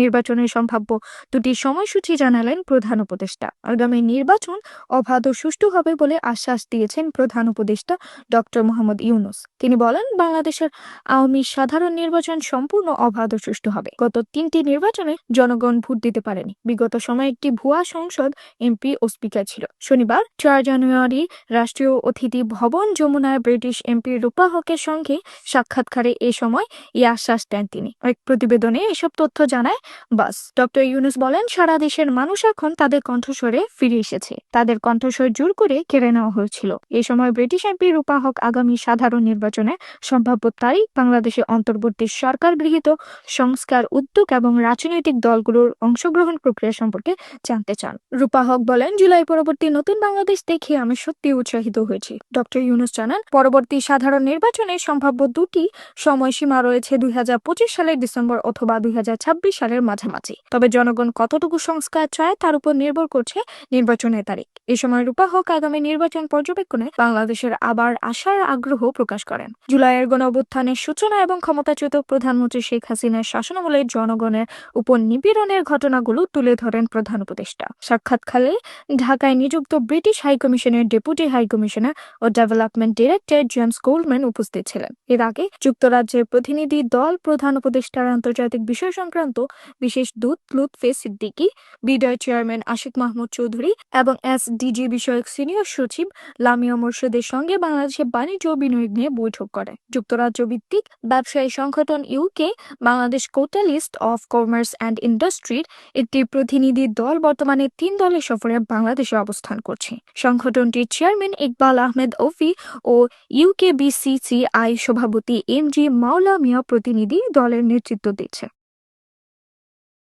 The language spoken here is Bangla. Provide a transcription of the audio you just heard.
নির্বাচনের সম্ভাব্য দুটি সময়সূচি জানালেন প্রধান উপদেষ্টা। আগামী নির্বাচন অবাধ ও সুষ্ঠু হবে বলে আশ্বাস দিয়েছেন প্রধান উপদেষ্টা ডক্টর মোহাম্মদ ইউনুস। তিনি বলেন, বাংলাদেশের আওয়ামী সাধারণ নির্বাচন সম্পূর্ণ অবাধ ও সুষ্ঠু হবে। গত তিনটি নির্বাচনে জনগণ ভোট দিতে পারেনি। বিগত সময়ে একটি ভুয়া সংসদ এমপি ও স্পিকার ছিল। শনিবার চার জানুয়ারি রাষ্ট্রীয় অতিথি ভবন যমুনায় ব্রিটিশ এমপি রূপা হকের সঙ্গে সাক্ষাৎকারে এ সময় এই আশ্বাস দেন তিনি। এক প্রতিবেদনে এসব তথ্য জানায় বাস, ডক্টর ইউনুস বলেন, সারা দেশের মানুষ এখন তাদের কণ্ঠস্বরে ফিরে এসেছে। তাদের কণ্ঠস্বর জোর করে কেড়ে নেওয়া হয়েছিল। এই সময় ব্রিটিশ এমপি রূপা হক আগামী সাধারণ নির্বাচনে সম্ভাব্য তারিখ বাংলাদেশে অন্তর্বর্তী সরকার গৃহীত সংস্কার উদ্যোগ এবং রাজনৈতিক দলগুলোর অংশগ্রহণ প্রক্রিয়া সম্পর্কে জানতে চান। রূপা হক বলেন, জুলাই পরবর্তী নতুন বাংলাদেশ দেখে আমি সত্যি উৎসাহিত হয়েছি। ডক্টর ইউনুস জানান, পরবর্তী সাধারণ নির্বাচনে সম্ভাব্য দুটি সময়সীমা রয়েছে দুই হাজার পঁচিশ সালের ডিসেম্বর অথবা দুই হাজার ছাব্বিশ সালের মাঝামাঝি। তবে জনগণ কতটুকু সংস্কার চায় তার উপর নির্ভর করছে নির্বাচনের তারিখ। এ সময় রূপা হক আগামী নির্বাচন পর্যবেক্ষণে বাংলাদেশের আবার আশার আগ্রহ প্রকাশ করেন। জুলাইয়ের গণ অভ্যুত্থানের সূচনা এবং ক্ষমতাচ্যুত প্রধানমন্ত্রী শেখ হাসিনার শাসনামলে জনগণের উপর নিপীড়নের ঘটনাগুলো তুলে ধরেন প্রধান উপদেষ্টা। সাক্ষাৎকালে ঢাকায় নিযুক্ত ব্রিটিশ হাইকমিশনের ডেপুটি হাইকমিশনার ও ডেভেলপমেন্ট ডিরেক্টর জেমস গোল্ডম্যান উপস্থিত ছিলেন। এর আগে যুক্তরাজ্যের প্রতিনিধি দল প্রধান উপদেষ্টার আন্তর্জাতিক বিষয় সংক্রান্ত বিশেষ দূত লুৎফে সিদ্দিকী বিডার চেয়ারম্যান আশিক মাহমুদ চৌধুরী এবং এসডিজি বিষয়ক সিনিয়র সচিব লামিয়া মোর্শেদের সঙ্গে বাংলাদেশের বাণিজ্য বিনিয়োগ নিয়ে বৈঠক করে। যুক্তরাজ্য ভিত্তিক ব্যবসায়ী সংগঠন ইউকে বাংলাদেশ কোটালিস্ট অফ কমার্স অ্যান্ড ইন্ডাস্ট্রির একটি প্রতিনিধি দল বর্তমানে তিন দলের সফরে বাংলাদেশে অবস্থান করছে। সংগঠনটির চেয়ারম্যান ইকবাল আহমেদ ওফি ও ইউকে বিসিসিআই সভাপতি এম জি মাওলা মিয়া প্রতিনিধি দলের নেতৃত্ব দিচ্ছে